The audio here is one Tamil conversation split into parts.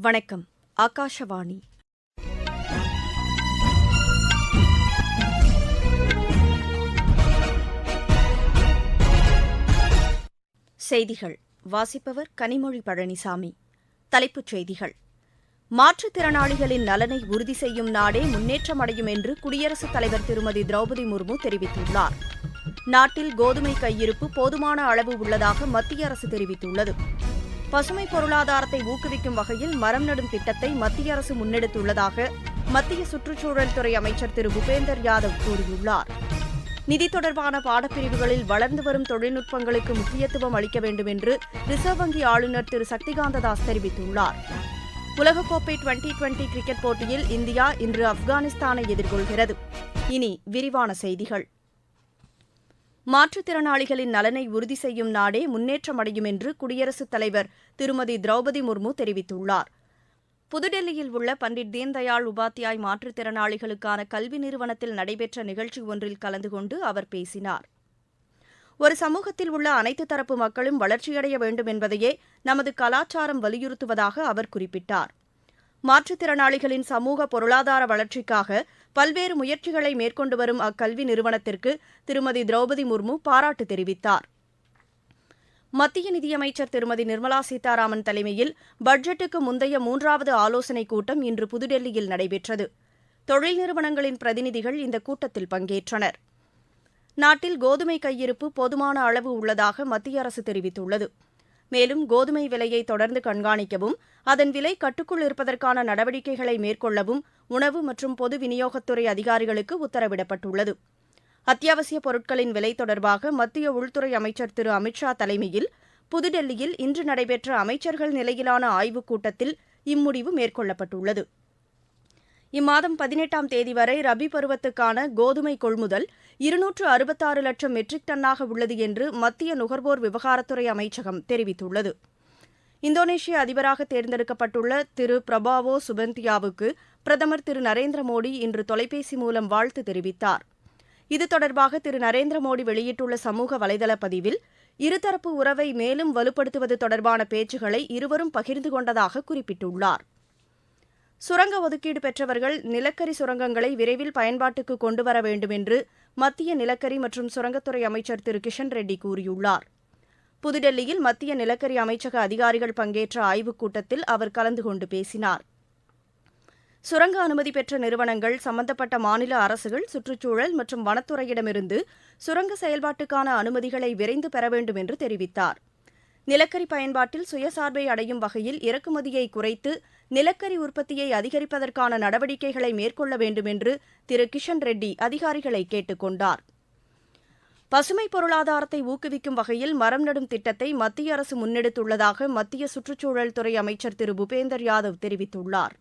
வணக்கம் ஆகாஷவாணி. செய்திகள் வாசிப்பவர் கனிமொழி பழனிசாமி. தலைப்புச் செய்திகள். மாற்றுத்திறனாளிகளின் நலனை உறுதி செய்யும் நாடே முன்னேற்றமடையும் என்று குடியரசுத் தலைவர் திருமதி திரௌபதி முர்மு தெரிவித்துள்ளார். நாட்டில் கோதுமை கையிருப்பு போதுமான அளவு உள்ளதாக மத்திய அரசு தெரிவித்துள்ளது. பசுமை பொருளாதாரத்தை ஊக்குவிக்கும் வகையில் மரம் நடும் திட்டத்தை மத்திய அரசு முன்னெடுத்துள்ளதாக மத்திய சுற்றுச்சூழல் துறை அமைச்சர் திரு பூபேந்தர் யாதவ் கூறியுள்ளார். நிதி தொடர்பான பாடப்பிரிவுகளில் வளர்ந்து வரும் தொழில்நுட்பங்களுக்கு முக்கியத்துவம் அளிக்க வேண்டும் என்று ரிசர்வ் வங்கி ஆளுநர் திரு சக்திகாந்த தாஸ் தெரிவித்துள்ளார். உலகக்கோப்பை டுவெண்டி டுவெண்டி கிரிக்கெட் போட்டியில் இந்தியா இன்று ஆப்கானிஸ்தானை எதிர்கொள்கிறது. இனி விரிவான செய்திகள். மாற்றுத்திறனாளிகளின் நலனை உறுதி செய்யும் நாடே முன்னேற்றமடையும் என்று குடியரசுத் தலைவர் திருமதி திரௌபதி முர்மு தெரிவித்துள்ளார். புதுடெல்லியில் உள்ள பண்டிட் தீன்தயாள் உபாத்யாய் மாற்றுத்திறனாளிகளுக்கான கல்வி நிறுவனத்தில் நடைபெற்ற நிகழ்ச்சி ஒன்றில் கலந்து கொண்டு அவர் பேசினார். ஒரு சமூகத்தில் உள்ள அனைத்து தரப்பு மக்களும் வளர்ச்சியடைய வேண்டும் என்பதையே நமது கலாச்சாரம் வலியுறுத்துவதாக அவர் குறிப்பிட்டார். மாற்றுத்திறனாளிகளின் சமூக பொருளாதார வளர்ச்சிக்காக பல்வேறு முயற்சிகளை மேற்கொண்டு வரும் அக்கல்வி நிறுவனத்திற்கு திருமதி திரௌபதி முர்மு பாராட்டு தெரிவித்தார். மத்திய நிதியமைச்சர் திருமதி நிர்மலா சீதாராமன் தலைமையில் பட்ஜெட்டுக்கு முந்தைய மூன்றாவது ஆலோசனைக் கூட்டம் இன்று புதுடெல்லியில் நடைபெற்றது. தொழில் நிறுவனங்களின் பிரதிநிதிகள் இந்த கூட்டத்தில் பங்கேற்றனர். நாட்டில் கோதுமை கையிருப்பு போதுமான அளவு உள்ளதாக மத்திய அரசு தெரிவித்துள்ளது. மேலும் கோதுமை விலையை தொடர்ந்து கண்காணிக்கவும் அதன் விலை கட்டுக்குள் இருப்பதற்கான நடவடிக்கைகளை மேற்கொள்ளவும் உணவு மற்றும் பொது விநியோகத்துறை அதிகாரிகளுக்கு உத்தரவிடப்பட்டுள்ளது. அத்தியாவசிய பொருட்களின் விலை தொடர்பாக மத்திய உள்துறை அமைச்சர் திரு. அமித்ஷா தலைமையில் புதுடெல்லியில் இன்று நடைபெற்ற அமைச்சர்கள் நிலையிலான ஆய்வுக் கூட்டத்தில் இம்முடிவு மேற்கொள்ளப்பட்டுள்ளது. இம்மாதம் பதினெட்டாம் தேதி வரை ரபி பருவத்துக்கான கோதுமை கொள்முதல் இருநூற்று அறுபத்தாறு லட்சம் மெட்ரிக் டன்னாக உள்ளது என்று மத்திய நுகர்வோர் விவகாரத்துறை அமைச்சகம் தெரிவித்துள்ளது. இந்தோனேஷிய அதிபராக தேர்ந்தெடுக்கப்பட்டுள்ள திரு பிரபாவோ சுபந்தியாவுக்கு பிரதமர் திரு நரேந்திர மோடி இன்று தொலைபேசி மூலம் வாழ்த்து தெரிவித்தார். இது தொடர்பாக திரு நரேந்திர மோடி வெளியிட்டுள்ள சமூக வலைதள பதிவில் இருதரப்பு உறவை மேலும் வலுப்படுத்துவது தொடர்பான பேச்சுகளை இருவரும் பகிர்ந்து கொண்டதாக குறிப்பிட்டுள்ளார். சுரங்க ஒதுக்கீடு பெற்றவர்கள் நிலக்கரி சுரங்கங்களை விரைவில் பயன்பாட்டுக்கு கொண்டுவர வேண்டும் என்று மத்திய நிலக்கரி மற்றும் சுரங்கத்துறை அமைச்சர் திரு. கிஷன் ரெட்டி கூறியுள்ளார். புதுடெல்லியில் மத்திய நிலக்கரி அமைச்சக அதிகாரிகள் பங்கேற்ற ஆய்வுக் கூட்டத்தில் அவர் கலந்து கொண்டு பேசினார். சுரங்க அனுமதி பெற்ற நிறுவனங்கள் சம்பந்தப்பட்ட மாநில அரசுகள் சுற்றுச்சூழல் மற்றும் வனத்துறையிடமிருந்து சுரங்க செயல்பாட்டுக்கான அனுமதிகளை விரைந்து பெற வேண்டும் என்று தெரிவித்தார். நிலக்கரி பயன்பாட்டில் சுயசார்பை அடையும் வகையில் இறக்குமதியை குறைத்து நிலக்கரி உற்பத்தியை அதிகரிப்பதற்கான நடவடிக்கைகளை மேற்கொள்ள வேண்டும் என்று திரு கிஷன் ரெட்டி அதிகாரிகளை கேட்டுக் கொண்டார். பசுமை பொருளாதாரத்தை ஊக்குவிக்கும் வகையில் மரம் நடும் திட்டத்தை மத்திய அரசு முன்னெடுத்துள்ளதாக மத்திய சுற்றுச்சூழல் துறை அமைச்சர் திரு பூபேந்தர் யாதவ் தெரிவித்துள்ளார்.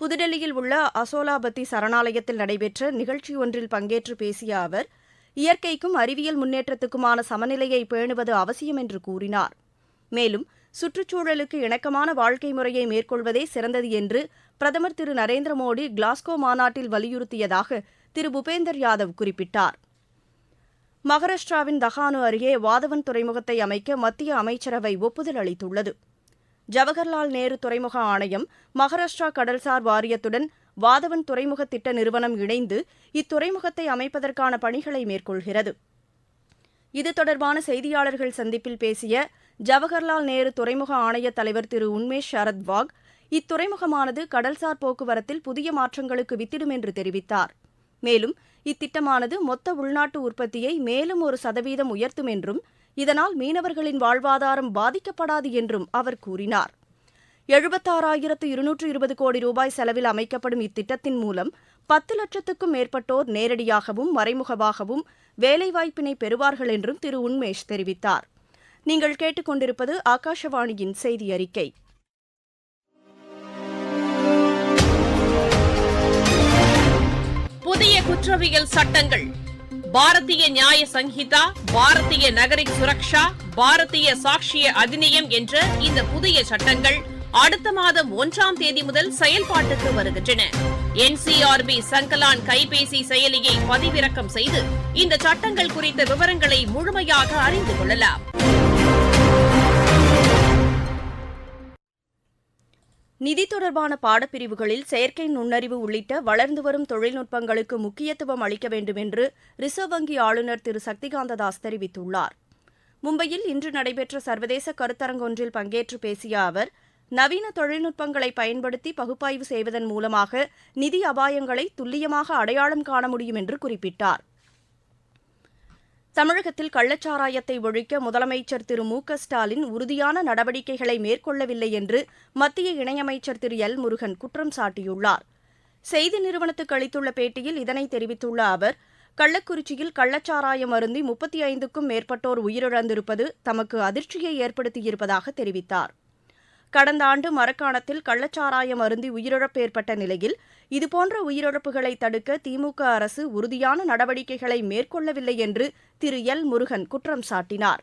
புதுடெல்லியில் உள்ள அசோலாபத்தி சரணாலயத்தில் நடைபெற்ற நிகழ்ச்சி ஒன்றில் பங்கேற்று பேசிய அவர் இயற்கைக்கும் அறிவியல் முன்னேற்றத்துக்குமான சமநிலையை பேணுவது அவசியம் என்று கூறினார். மேலும் சுற்றுச்சூழலுக்கு இணக்கமான வாழ்க்கை முறையை மேற்கொள்வதே சிறந்தது என்று பிரதமர் திரு நரேந்திர மோடி கிளாஸ்கோ மாநாட்டில் வலியுறுத்தியதாக திரு பூபேந்தர் யாதவ் குறிப்பிட்டார். மகாராஷ்டிராவின் தஹானு அருகே வாதவன் துறைமுகத்தை அமைக்க மத்திய அமைச்சரவை ஒப்புதல் அளித்துள்ளது. ஜவஹர்லால் நேரு துறைமுக ஆணையம் மகாராஷ்டிரா கடல்சார் வாரியத்துடன் வாதவன் துறைமுக திட்ட நிறுவனம் இணைந்து இத்துறைமுகத்தை அமைப்பதற்கான பணிகளை மேற்கொள்கிறது. இது தொடர்பான செய்தியாளர்கள் சந்திப்பில் பேசிய ஜவஹர்லால் நேரு துறைமுக ஆணைய தலைவர் திரு உன்மேஷ் சரத்வாக் இத்துறைமுகமானது கடல்சார் போக்குவரத்தில் புதிய மாற்றங்களுக்கு வித்திடும் என்று தெரிவித்தார். மேலும் இத்திட்டமானது மொத்த உள்நாட்டு உற்பத்தியை மேலும் ஒரு சதவீதம் உயர்த்தும் என்றும் இதனால் மீனவர்களின் வாழ்வாதாரம் பாதிக்கப்படாது என்றும் அவர் கூறினார். எழுபத்தாறாயிரத்து இருநூற்று இருபது கோடி ரூபாய் செலவில் அமைக்கப்படும் இத்திட்டத்தின் மூலம் பத்து லட்சத்துக்கும் மேற்பட்டோர் நேரடியாகவும் மறைமுகமாகவும் வேலைவாய்ப்பினை பெறுவார்கள் என்றும் திரு. உன்மேஷ் தெரிவித்தார். நீங்கள் கேட்டுக்கொண்டிருப்பது ஆகாஷவாணியின் செய்தி அறிக்கை புதிய குற்றவியல் சட்டங்கள். பாரதிய நியாய சங்கீதா பாரதிய நகரிக் சுரக்ஷா பாரதிய சாட்சிய அதிநியம் என்ற இந்த புதிய சட்டங்கள் அடுத்த மாதம் ஒன்றாம் தேதி முதல் செயல்பாட்டுக்கு வருகின்றன. என்சிஆர்பி சங்கலான் கைபேசி செயலியை பதிவிறக்கம் செய்து இந்த சட்டங்கள் குறித்த விவரங்களை முழுமையாக அறிந்து கொள்ளலாம். நிதி தொடர்பான பாடப்பிரிவுகளில் செயற்கை நுண்ணறிவு உள்ளிட்ட வளர்ந்து வரும் தொழில்நுட்பங்களுக்கு முக்கியத்துவம் அளிக்க வேண்டும் என்று ரிசர்வ் வங்கி ஆளுநர் திரு. சக்திகாந்த தாஸ் தெரிவித்துள்ளார். மும்பையில் இன்று நடைபெற்ற சர்வதேச கருத்தரங்கொன்றில் பங்கேற்று பேசிய அவர் நவீன தொழில்நுட்பங்களை பயன்படுத்தி பகுப்பாய்வு செய்வதன் மூலமாக நிதி அபாயங்களை துல்லியமாக அடையாளம் காண முடியும் என்று குறிப்பிட்டார். தமிழகத்தில் கள்ளச்சாராயத்தை ஒழிக்க முதலமைச்சர் திரு மு க ஸ்டாலின் உறுதியான நடவடிக்கைகளை மேற்கொள்ளவில்லை என்று மத்திய இணையமைச்சர் திரு எல் முருகன் குற்றம் சாட்டியுள்ளார். செய்தி நிறுவனத்துக்கு அளித்துள்ள பேட்டியில் இதனை தெரிவித்துள்ள அவர் கள்ளக்குறிச்சியில் கள்ளச்சாராயம் அருந்தி முப்பத்தி ஐந்துக்கும் மேற்பட்டோர் உயிரிழந்திருப்பது தமக்கு அதிர்ச்சியை ஏற்படுத்தியிருப்பதாக தெரிவித்தார். கடந்த ஆண்டு மரக்காணத்தில் கள்ளச்சாராயம் அருந்தி உயிரிழப்பு ஏற்பட்ட நிலையில் இதுபோன்ற உயிரிழப்புகளை தடுக்க திமுக அரசு உறுதியான நடவடிக்கைகளை மேற்கொள்ளவில்லை என்று திரு எல் முருகன் குற்றம் சாட்டினார்.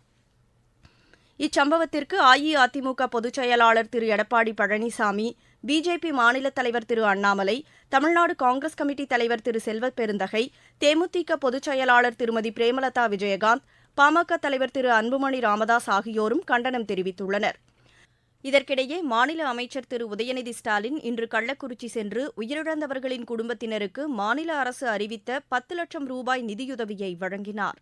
இச்சம்பவத்திற்கு அஇஅதிமுக பொதுச் செயலாளர் திரு எடப்பாடி பழனிசாமி பிஜேபி மாநில தலைவர் திரு அண்ணாமலை தமிழ்நாடு காங்கிரஸ் கமிட்டி தலைவர் திரு செல்வ பெருந்தகை தேமுதிக பொதுச் செயலாளர் திருமதி பிரேமலதா விஜயகாந்த் பாமக தலைவர் திரு அன்புமணி ராமதாஸ் ஆகியோரும் கண்டனம் தெரிவித்துள்ளனர். இதற்கிடையே மாநில அமைச்சர் திரு. உதயநிதி ஸ்டாலின் இன்று கள்ளக்குறிச்சி சென்று உயிரிழந்தவர்களின் குடும்பத்தினருக்கு மாநில அரசு அறிவித்த பத்து லட்சம் ரூபாய் நிதியுதவியை வழங்கினார்.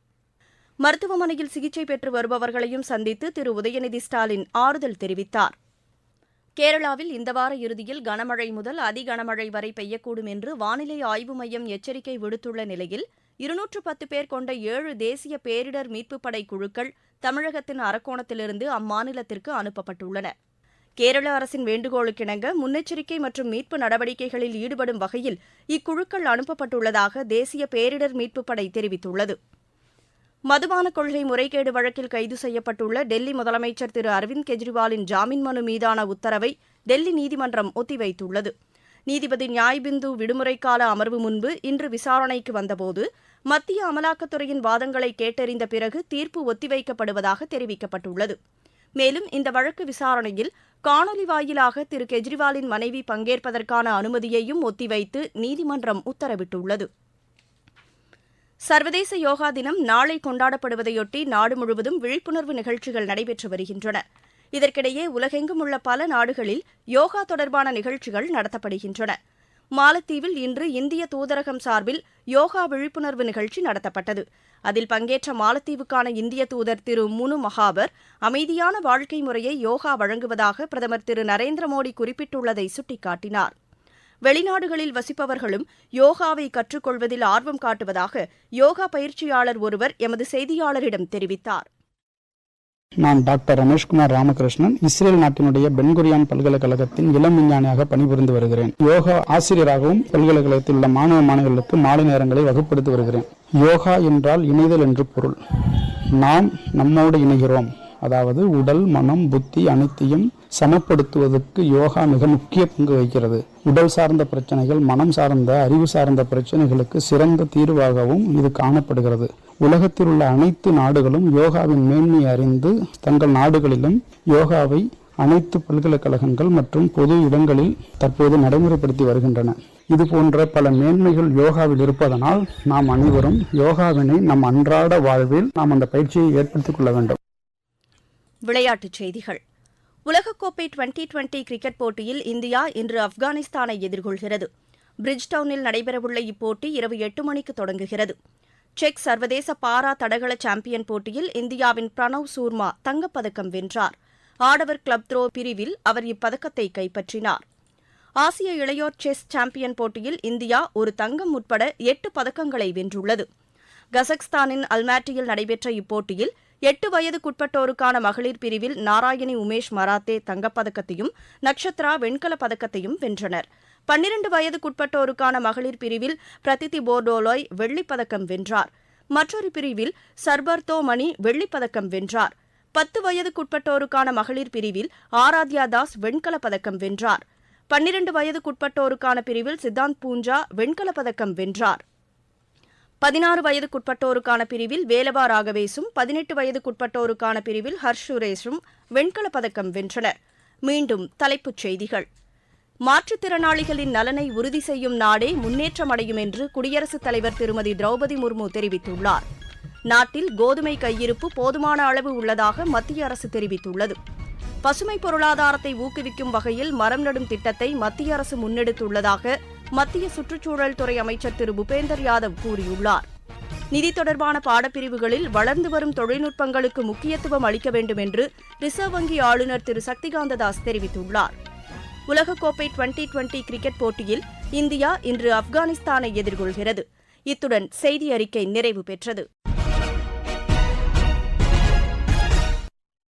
மருத்துவமனையில் சிகிச்சை பெற்று வருபவர்களையும் சந்தித்து திரு. உதயநிதி ஸ்டாலின் ஆறுதல் தெரிவித்தார். கேரளாவில் இந்த வார இறுதியில் கனமழை முதல் அதி கனமழை வரை பெய்யக்கூடும் என்று வானிலை ஆய்வு மையம் எச்சரிக்கை விடுத்துள்ள நிலையில் இருநூற்று பத்து பேர் கொண்ட ஏழு தேசிய பேரிடர் மீட்புப் படை குழுக்கள் தமிழகத்தின் அரக்கோணத்திலிருந்து அம்மாநிலத்திற்கு அனுப்பப்பட்டுள்ளன. கேரள அரசின் வேண்டுகோளுக்கிணங்க முன்னெச்சரிக்கை மற்றும் மீட்பு நடவடிக்கைகளில் ஈடுபடும் வகையில் இக்குழுக்கள் அனுப்பப்பட்டுள்ளதாக தேசிய பேரிடர் மீட்புப் படை தெரிவித்துள்ளது. மதுபான கொள்கை முறைகேடு வழக்கில் கைது செய்யப்பட்டுள்ள டெல்லி முதலமைச்சர் திரு அரவிந்த் கெஜ்ரிவாலின் ஜாமீன் மனு மீதான உத்தரவை டெல்லி நீதிமன்றம் ஒத்திவைத்துள்ளது. நீதிபதி நியாய்பிந்து விடுமுறைக்கால அமர்வு முன்பு இன்று விசாரணைக்கு வந்தபோது மத்திய அமலாக்கத்துறையின் வாதங்களை கேட்டறிந்த பிறகு தீர்ப்பு ஒத்திவைக்கப்படுவதாக தெரிவிக்கப்பட்டுள்ளது. மேலும் இந்த வழக்கு விசாரணையில் காணொலி வாயிலாக திரு கெஜ்ரிவாலின் மனைவி பங்கேற்பதற்கான அனுமதியையும் ஒத்திவைத்து நீதிமன்றம் உத்தரவிட்டுள்ளது. சர்வதேச யோகா தினம் நாளை கொண்டாடப்படுவதையொட்டி நாடு முழுவதும் விழிப்புணர்வு நிகழ்ச்சிகள் நடைபெற்று வருகின்றன. இதற்கிடையே உலகெங்கும் உள்ள பல நாடுகளில் யோகா தொடர்பான நிகழ்ச்சிகள் நடத்தப்படுகின்றன. மாலத்தீவில் இன்று இந்திய தூதரகம் சார்பில் யோகா விழிப்புணர்வு நிகழ்ச்சி நடத்தப்பட்டது. அதில் பங்கேற்ற மாலத்தீவுக்கான இந்திய தூதர் திரு முனு மகாபர் அமைதியான வாழ்க்கை முறையை யோகா வழங்குவதாக பிரதமர் திரு நரேந்திர மோடி குறிப்பிட்டுள்ளதை சுட்டிக்காட்டினார். வெளிநாடுகளில் வசிப்பவர்களும் யோகாவை கற்றுக்கொள்வதில் ஆர்வம் காட்டுவதாக யோகா பயிற்சியாளர் ஒருவர் எமது செய்தியாளரிடம் தெரிவித்தார். நான் டாக்டர் ரமேஷ்குமார் ராமகிருஷ்ணன் இஸ்ரேல் நாட்டினுடைய பென்குரியான் பல்கலைக்கழகத்தின் இளம் விஞ்ஞானியாக பணிபுரிந்து வருகிறேன். யோகா ஆசிரியராகவும் பல்கலைக்கழகத்தில் உள்ள மாணவ மாணவர்களுக்கு மாலை நேரங்களை வகுப்படுத்தி வருகிறேன். யோகா என்றால் இணைதல் என்று பொருள். நாம் நம்மோடு இணைகிறோம். அதாவது உடல் மனம் புத்தி அனைத்தையும் சமப்படுத்துவதற்கு யோகா மிக முக்கிய பங்கு வகிக்கிறது. உடல் சார்ந்த பிரச்சனைகள் மனம் சார்ந்த அறிவு சார்ந்த பிரச்சனைகளுக்கு சிறந்த தீர்வாகவும் இது காணப்படுகிறது. உலகத்தில் உள்ள அனைத்து நாடுகளும் யோகாவின் மேன்மையை அறிந்து தங்கள் நாடுகளிலும் யோகாவை அனைத்து பல்கலைக்கழகங்கள் மற்றும் பொது இடங்களில் தற்போது நடைமுறைப்படுத்தி வருகின்றன. இது போன்ற பல மேன்மைகள் யோகாவில் இருப்பதனால் நாம் அனைவரும் யோகாவினை நம் அன்றாட வாழ்வில் நாம் அந்த பயிற்சியை ஏற்படுத்திக் கொள்ள வேண்டும். விளையாட்டுச் செய்திகள். உலகக்கோப்பை டுவெண்டி டுவெண்டி கிரிக்கெட் போட்டியில் இந்தியா இன்று ஆப்கானிஸ்தானை எதிர்கொள்கிறது. பிரிட்ஜ்டவுனில் நடைபெறவுள்ள இப்போட்டி இரவு எட்டு மணிக்கு தொடங்குகிறது. செக் சர்வதேச பாரா தடகள சாம்பியன் போட்டியில் இந்தியாவின் பிரணவ் சூர்மா தங்கப்பதக்கம் வென்றார். ஆடவர் கிளப் த்ரோ பிரிவில் அவர் இப்பதக்கத்தை கைப்பற்றினார். ஆசிய இளையோர் செஸ் சாம்பியன் போட்டியில் இந்தியா ஒரு தங்கம் உட்பட எட்டு பதக்கங்களை வென்றுள்ளது. கசக்ஸ்தானின் அல்மாட்டியில் நடைபெற்ற இப்போட்டியில் எட்டு வயதுக்குட்பட்டோருக்கான மகளிர் பிரிவில் நாராயணி உமேஷ் மராத்தே தங்கப்பதக்கத்தையும் நக்ஷத்ரா வெண்கலப் பதக்கத்தையும் வென்றனர். பன்னிரண்டு வயதுக்குட்பட்டோருக்கான மகளிர் பிரிவில் பிரதிதி போர்டோலோய் வெள்ளிப் பதக்கம் வென்றார். மற்றொரு பிரிவில் சர்பர்தோ மணி வெள்ளிப் பதக்கம் வென்றார். பத்து வயதுக்குட்பட்டோருக்கான மகளிர் பிரிவில் ஆராத்யா தாஸ் வெண்கலப் பதக்கம் வென்றார். பன்னிரண்டு வயதுக்குட்பட்டோருக்கான பிரிவில் சித்தாந்த் பூஞ்சா வெண்கலப் பதக்கம் வென்றார். பதினாறு வயதுக்குட்பட்டோருக்கான பிரிவில் வேலவா ராகவேசும் பதினெட்டு வயதுக்குட்பட்டோருக்கான பிரிவில் ஹர்ஷ் சுரேஷும் வெண்கலப் பதக்கம் வென்றனர் மீண்டும் தலைப்புச் செய்திகள். மாற்றுத்திறனாளிகளின் நலனை உறுதி செய்யும் நாடே முன்னேற்றமடையும் என்று குடியரசுத் தலைவர் திருமதி திரௌபதி முர்மு தெரிவித்துள்ளார். நாட்டில் கோதுமை கையிருப்பு போதுமான அளவு உள்ளதாக மத்திய அரசு தெரிவித்துள்ளது. பசுமை பொருளாதாரத்தை ஊக்குவிக்கும் வகையில் மரம் நடும் திட்டத்தை மத்திய அரசு முன்னெடுத்துள்ளதாக மத்திய சுற்றுச்சூழல் துறை அமைச்சர் திரு. பூபேந்தர் யாதவ் கூறியுள்ளார். நிதி தொடர்பான பாடப்பிரிவுகளில் வளர்ந்து வரும் தொழில்நுட்பங்களுக்கு முக்கியத்துவம் அளிக்க வேண்டும் என்று ரிசர்வ் வங்கி ஆளுநர் திரு. சக்திகாந்த தாஸ் தெரிவித்துள்ளார். உலகக்கோப்பை டுவெண்டி டுவெண்டி கிரிக்கெட் போட்டியில் இந்தியா இன்று ஆப்கானிஸ்தானை எதிர்கொள்கிறது. இத்துடன் செய்தி அறிக்கை நிறைவு பெற்றது.